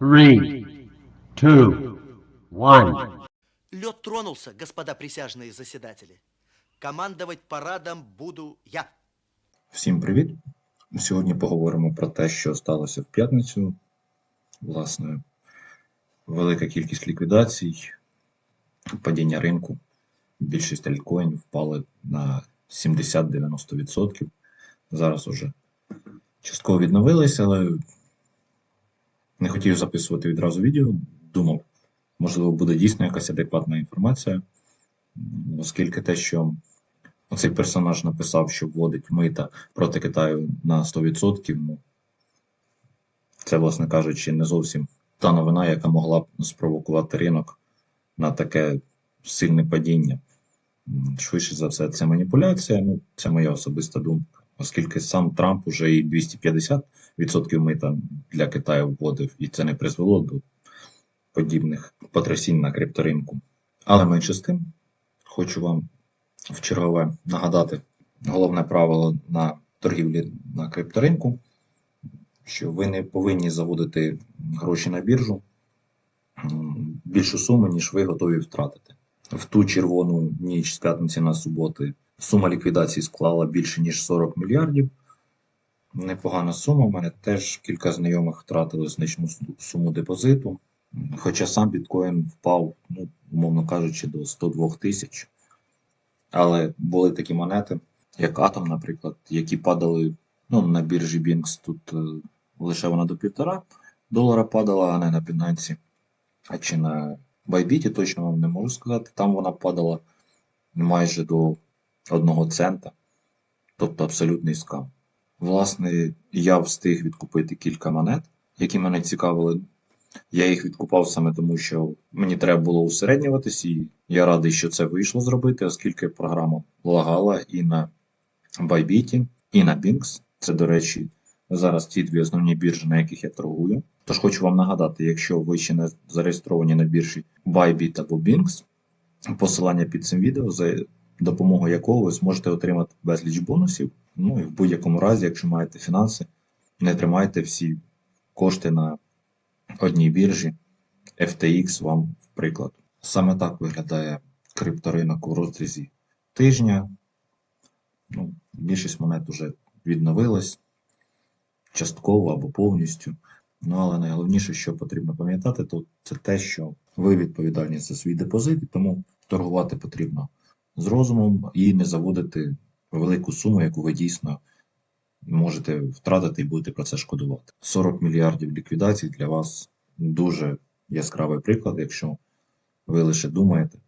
Three, two, one. Лед тронулся, господа присяжные заседатели. Командовать парадом буду я. Всім привіт! Сьогодні поговоримо про те, що сталося в п'ятницю. Власне, велика кількість ліквідацій, падіння ринку. Більшість альткоїнів впали на 70-90%. Зараз уже частково відновилися, але не хотів записувати відразу відео. Думав, можливо, буде дійсно якась адекватна інформація, оскільки те, що Оцей персонаж написав, що вводить мита проти Китаю на 100%. Ну, це, власне кажучи, не зовсім та новина, яка могла б спровокувати ринок на таке сильне падіння. Швидше за все, це маніпуляція. Ну, це моя особиста думка. Оскільки сам Трамп уже і 250% мита для Китаю вводив, і це не призвело до подібних потрясінь на крипторинку. Але менше з тим, хочу вам в чергове нагадати головне правило на торгівлі на крипторинку, що ви не повинні заводити гроші на біржу більшу суму, ніж ви готові втратити. В ту червону ніч з п'ятниці на суботи сума ліквідації склала більше ніж 40 мільярдів. Непогана сума. У мене теж кілька знайомих втратили значну суму депозиту. Хоча сам біткоін впав, ну, умовно кажучи, до 102 тисяч. Але були такі монети, як Атом, наприклад, які падали ну, на біржі Binance. Тут е, лише вона до півтора долара падала, а не на Binance. А чи на Bybit, точно вам не можу сказати. Там вона падала майже до одного цента, тобто абсолютний скам. Власне, я встиг відкупити кілька монет, які мене цікавили. Я їх відкупав саме тому, що мені треба було усереднюватись, і я радий, що це вийшло зробити, оскільки програма лагала і на Bybit, і на Binx. Це, до речі, зараз ті дві основні біржі, на яких я торгую. Тож хочу вам нагадати, якщо ви ще не зареєстровані на біржі Bybit або Binx, посилання під цим відео, допомогою якого ви зможете отримати безліч бонусів. Ну і в будь-якому разі, якщо маєте фінанси, не тримайте всі кошти на одній біржі, FTX вам в приклад. Саме так виглядає крипторинок у розрізі тижня. Ну, більшість монет вже відновилась частково або повністю. Ну, але найголовніше, що потрібно пам'ятати, то це те, що ви відповідальні за свій депозит, тому торгувати потрібно з розумом і не заводити велику суму, яку ви дійсно можете втратити і будете про це шкодувати. 40 мільярдів ліквідацій для вас дуже яскравий приклад. Якщо ви лише думаєте,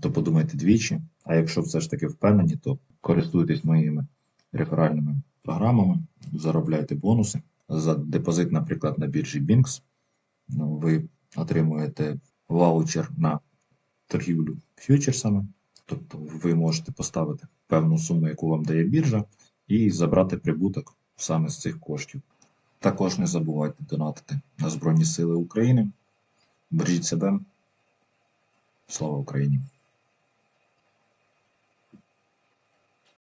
то подумайте двічі. А якщо все ж таки впевнені, то користуйтесь моїми реферальними програмами, заробляйте бонуси. За депозит, наприклад, на біржі Binx ну, ви отримуєте ваучер на торгівлю фьючерсами. Тобто ви можете поставити певну суму, яку вам дає біржа, і забрати прибуток саме з цих коштів. Також не забувайте донатити на Збройні Сили України. Бережіть себе. Слава Україні!